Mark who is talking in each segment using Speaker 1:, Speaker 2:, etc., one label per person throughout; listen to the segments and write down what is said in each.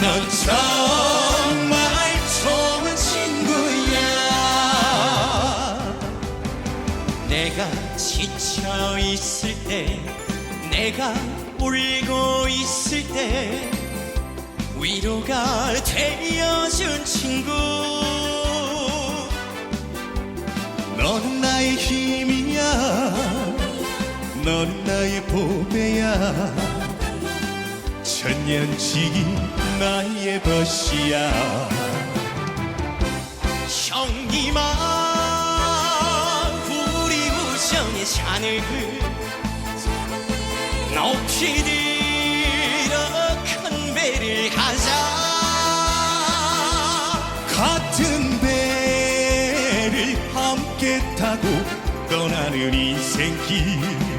Speaker 1: 넌 정말 좋은 친구야. 내가 지쳐 있을 때 내가 울고 있을 때 위로가 되어준 친구. 너는 나의 힘이야. 너는 나의 보배야 천년지기 나의 벗이야. 형님아 우리 우정의 잔을 높이 들어 큰 배를 하자. 같은 배를 함께 타고 떠나는 인생길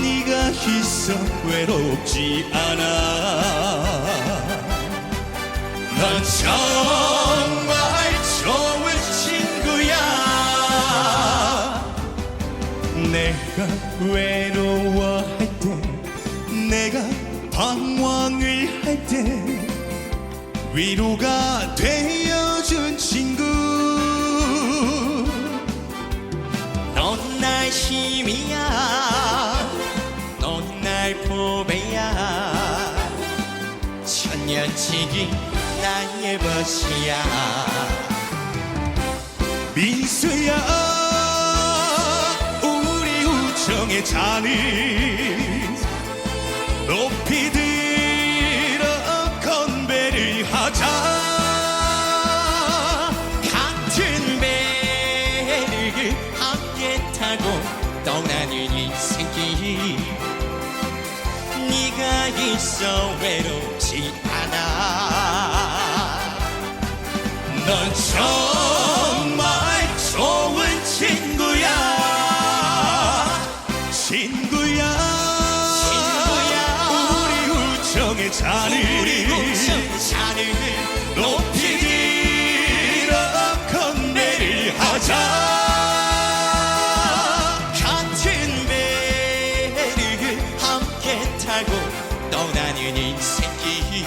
Speaker 1: 네가 있어 외롭지 않아. 넌 정말 좋은 친구야. 내가 외로워할 때 내가 방황을 할 때 위로가 되어준 친구. 넌 나의 힘이야 천년지기 나의 벗이야. 민수야 우리 우정의 잔을 높이 들어 건배를 하자. 같은 배를 함께 타고 떠나는 인 있어 외롭지 않아. 넌 정말 좋은 친구야. 친구야. 친구야. 우리 우정의 잔을 우리 우정의 잔을 높이 들어 건배를 하자. 같은 배를 함께 타고 떠나는 인생길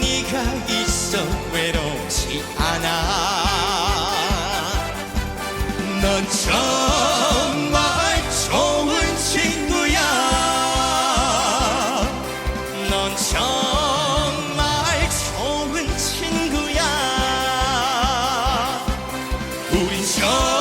Speaker 1: 네가 있어 외롭지 않아. 넌 정말 좋은 친구야. 넌 정말 좋은 친구야. 우린 정